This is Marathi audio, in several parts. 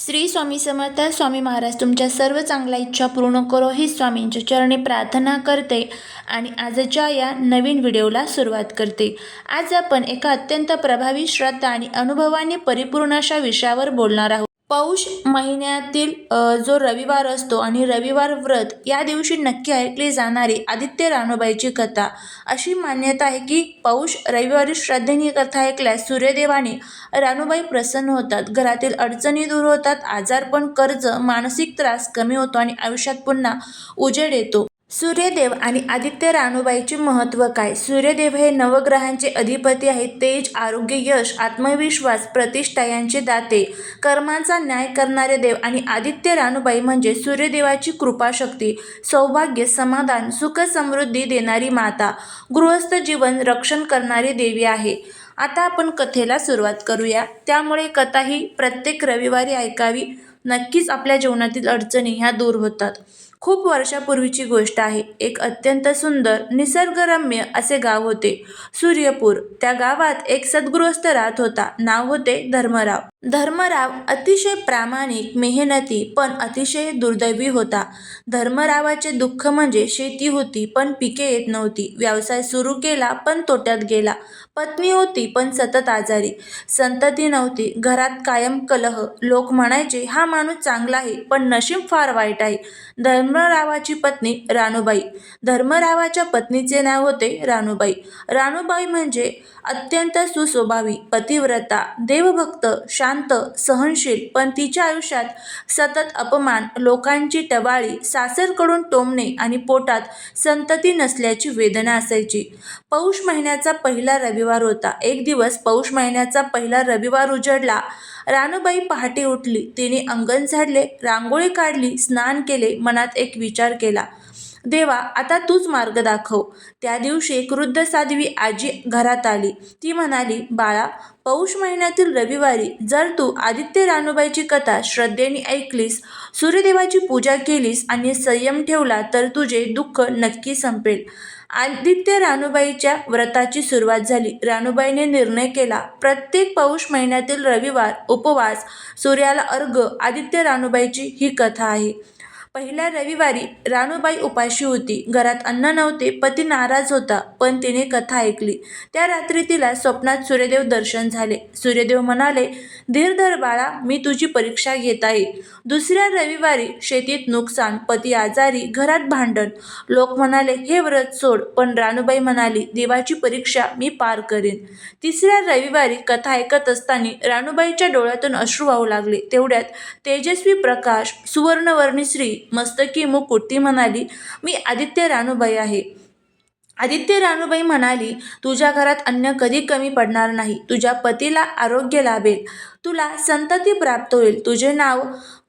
श्री स्वामी समर्थ स्वामी महाराज तुमच्या सर्व चांगल्या इच्छा पूर्ण करो ही स्वामींच्या चरणी प्रार्थना करते आणि आजच्या या नवीन व्हिडिओला सुरुवात करते. आज आपण एका अत्यंत प्रभावी श्रद्धा आणि अनुभवाने परिपूर्ण अशा विषयावर बोलणार आहोत. पौष महिन्यातील जो रविवार असतो आणि रविवार व्रत या दिवशी नक्की ऐकली जाणारी आदित्य रानूबाईची कथा. अशी मान्यता आहे की पौष रविवारी श्रद्धेने कथा ऐकल्यास सूर्यदेवाने रानूबाई प्रसन्न होतात. घरातील अडचणी दूर होतात. आजारपण कर्ज मानसिक त्रास कमी होतो आणि आयुष्यात पुन्हा उजेड येतो. सूर्यदेव आणि आदित्य रानूबाईचे महत्त्व काय? सूर्यदेव हे नवग्रहांचे अधिपती आहेत. तेज आरोग्य यश आत्मविश्वास प्रतिष्ठा यांचे दाते. कर्मांचा न्याय करणारे देव आणि आदित्य रानूबाई म्हणजे सूर्यदेवाची कृपाशक्ती सौभाग्य समाधान सुख समृद्धी देणारी माता गृहस्थ जीवन रक्षण करणारी देवी आहे. आता आपण कथेला सुरुवात करूया. त्यामुळे कथा ही प्रत्येक रविवारी ऐकावी. नक्कीच आपल्या जीवनातील अडचणी ह्या दूर होतात. खूप वर्षापूर्वीची गोष्ट आहे. एक अत्यंत सुंदर निसर्गरम्य असे गाव होते. सूर्यपूर. त्या गावात एक सद्गृहस्थ राहत होता. नाव होते धर्मराव. धर्मराव अतिशय प्रामाणिक मेहनती पण अतिशय दुर्दैवी होता. धर्मरावाचे दुःख म्हणजे शेती होती पण पिके येत नव्हती. व्यवसाय सुरू केला पण तोट्यात गेला. पत्नी होती पण सतत आजारी. संतती नव्हती. घरात कायम कलह. लोक म्हणायचे हा माणूस चांगला आहे पण नशीब फार वाईट आहे. धर्मरावाची पत्नी रानूबाई धर्मरावाच्या पत्नीचे नाव होते रानूबाई रानूबाई म्हणजे अत्यंत सुस्वभावी पतिव्रता देवभक्त शांत शांत सहनशील पण तिच्या आयुष्यात सतत अपमान लोकांची टवाळी सासरकडून टोमणे आणि पोटात संतती नसल्याची वेदना असायची. पौष महिन्याचा पहिला रविवार होता. एक दिवस पौष महिन्याचा पहिला रविवार उजडला. रानूबाई पहाटे उठली. तिने अंगण झाडले रांगोळी काढली स्नान केले मनात एक विचार केला. देवा आता तूच मार्ग दाखव. त्या दिवशी एक वृद्ध साध्वी आजी घरात आली. ती म्हणाली बाळा पौष महिन्यातील रविवारी जर तू आदित्य रानूबाईची कथा श्रद्धेने ऐकलीस सूर्यदेवाची पूजा केलीस आणि संयम ठेवला तर तुझे दुःख नक्की संपेल. आदित्य रानूबाईच्या व्रताची सुरुवात झाली. रानूबाईने निर्णय केला प्रत्येक पौष महिन्यातील रविवार उपवास सूर्याला अर्घ आदित्य रानूबाईची ही कथा आहे. पहिल्या रविवारी रानूबाई उपाशी होती. घरात अन्न नव्हते पती नाराज होता पण तिने कथा ऐकली. त्या रात्री तिला स्वप्नात सूर्यदेव दर्शन झाले. सूर्यदेव म्हणाले धीर धर बाळा मी तुझी परीक्षा घेत आहे. दुसऱ्या रविवारी शेतीत नुकसान पती आजारी घरात भांडण. लोक म्हणाले हे व्रत सोड. पण रानूबाई म्हणाली देवाची परीक्षा मी पार करेन. तिसऱ्या रविवारी कथा ऐकत असताना रानूबाईच्या डोळ्यातून अश्रू वाहू लागले. तेवढ्यात तेजस्वी प्रकाश सुवर्णवर्णी श्री मस्तकी मुकुट ती म्हणाली मी आदित्य रानूबाई आहे. आदित्य रानूबाई म्हणाली तुझ्या घरात अन्न कधी कमी पडणार नाही. तुझ्या पतीला आरोग्य लाभेल. तुला संतती प्राप्त होईल. तुझे नाव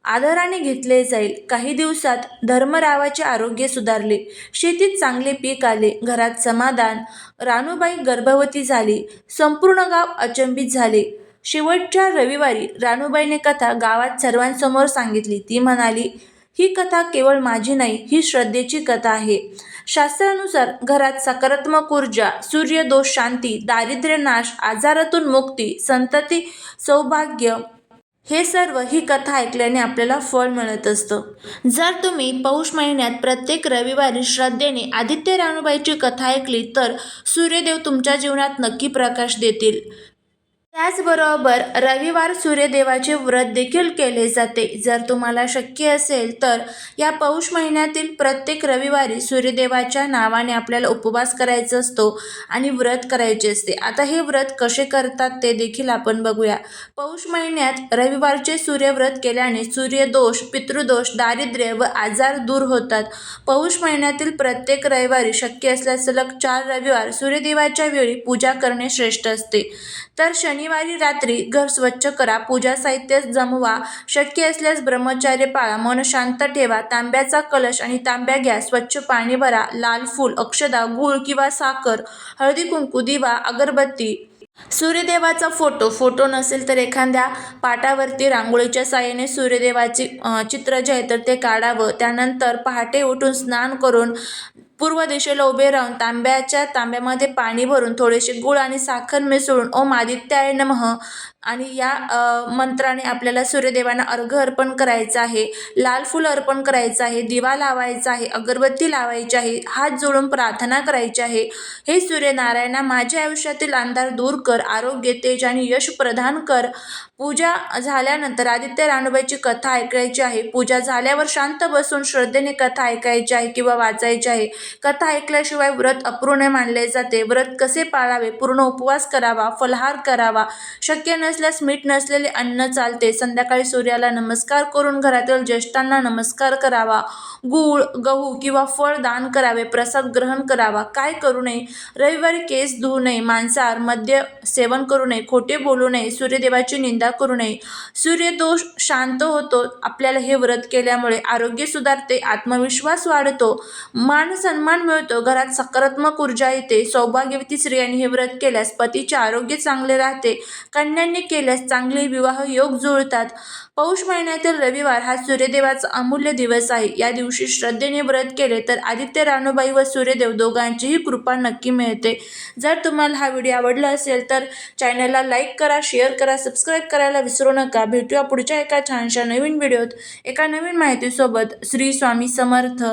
आदराने घेतले जाईल. काही दिवसात धर्मरावाचे आरोग्य सुधारले. शेतीत चांगले पीक आले. घरात समाधान. रानूबाई गर्भवती झाली. संपूर्ण गाव अचंबित झाले. शेवटच्या रविवारी रानूबाईने कथा गावात सर्वांसमोर सांगितली. ती म्हणाली ही कथा केवळ माझी नाही ही श्रद्धेची कथा आहे. शास्त्रानुसार घरात सकारात्मक ऊर्जा सूर्यदोष शांती दारिद्र्य नाश आजारातून मुक्ती संतती सौभाग्य हे सर्व ही कथा ऐकल्याने आपल्याला फळ मिळत असतं. जर तुम्ही पौष महिन्यात प्रत्येक रविवारी श्रद्धेने आदित्य रानूबाईची कथा ऐकली तर सूर्यदेव तुमच्या जीवनात नक्की प्रकाश देतील. त्याचबरोबर रविवार सूर्यदेवाचे व्रत देखील केले जाते. जर तुम्हाला शक्य असेल तर या पौष महिन्यातील प्रत्येक रविवारी सूर्यदेवाच्या नावाने आपल्याला उपवास करायचा असतो आणि व्रत करायचे असते. आता हे व्रत कसे करतात ते देखील आपण बघूया. पौष महिन्यात रविवारचे सूर्यव्रत केल्याने सूर्यदोष पितृदोष दारिद्र्य व आजार दूर होतात. पौष महिन्यातील प्रत्येक रविवारी शक्य असल्यास सलग चार रविवार सूर्यदेवाच्या वेळी पूजा करणे श्रेष्ठ असते. तर शनिवारी रात्री घर स्वच्छ करा पूजा साहित्य जमवा शक्य असल्यास ब्रह्मचार्य पाळा मन शांत ठेवा तांब्याचा कलश आणि तांब्या घ्या स्वच्छ पाणी भरा लाल फूल अक्षदा गूळ किंवा साखर हळदी कुंकू दिवा अगरबत्ती. सूर्यदेवाचा फोटो फोटो नसेल तर एखाद्या पाटावरती रांगोळीच्या साहाय्याने सूर्यदेवाचे चित्र जे आहे तर ते काढावं. त्यानंतर पहाटे उठून स्नान करून पूर्व दिशेला उभे राहून तांब्याच्या तांब्यामध्ये पाणी भरून थोडेसे गुळ आणि साखर मिसळून ओम आदित्याय नमः आणि या मंत्राने आपल्याला सूर्यदेवांना अर्घ अर्पण करायचं आहे लाल फूल अर्पण करायचं आहे दिवा लावायचा आहे अगरबत्ती लावायची आहे हात जोडून प्रार्थना करायची आहे. हे सूर्यनारायणा माझ्या आयुष्यातील अंधार दूर कर आरोग्य तेज आणि यश प्रदान कर. पूजा झाल्यानंतर आदित्य राणूबाईची कथा ऐकायची आहे. पूजा झाल्यावर शांत बसून श्रद्धेने कथा ऐकायची आहे किंवा वाचायची आहे. कथा ऐकल्याशिवाय व्रत अपूर्ण मानले जाते. व्रत कसे पाळावे? पूर्ण उपवास करावा? फलहार करावा? शक्य न नसल्यास मीठ नसलेले अन्न चालते. संध्याकाळी सूर्याला नमस्कार करून घरातील ज्येष्ठांना नमस्कार करावा. गूळ गहू किंवा फळ दान करावे प्रसाद ग्रहण करावा. काय करू नये? रविवारी केस धुवू नये. मांसाहार मद्य सेवन करू नये. खोटे बोलू नये. सूर्यदेवाची निंदा करू नये. सूर्यदोष शांत होतो. आपल्याला हे व्रत केल्यामुळे आरोग्य सुधारते आत्मविश्वास वाढतो मान सन्मान मिळतो घरात सकारात्मक ऊर्जा येते. सौभाग्यवती स्त्रियांनी हे व्रत केल्यास पतीचे आरोग्य चांगले राहते. कन्यांनी केल्यास चांगले विवाह योग जुळतात. पौष महिन्यातील रविवार हा सूर्यदेवाचा अमूल्य दिवस आहे. या दिवशी श्रद्धेने व्रत केले तर आदित्य रानूबाई व सूर्यदेव दोघांचीही कृपा नक्की मिळते. जर तुम्हाला हा व्हिडिओ आवडला असेल तर चॅनलला लाईक करा शेअर करा सबस्क्राईब करायला विसरू नका. भेटूया पुढच्या एका छानशा नवीन व्हिडिओत. एका नवीन माहितीसोबत श्री स्वामी समर्थ.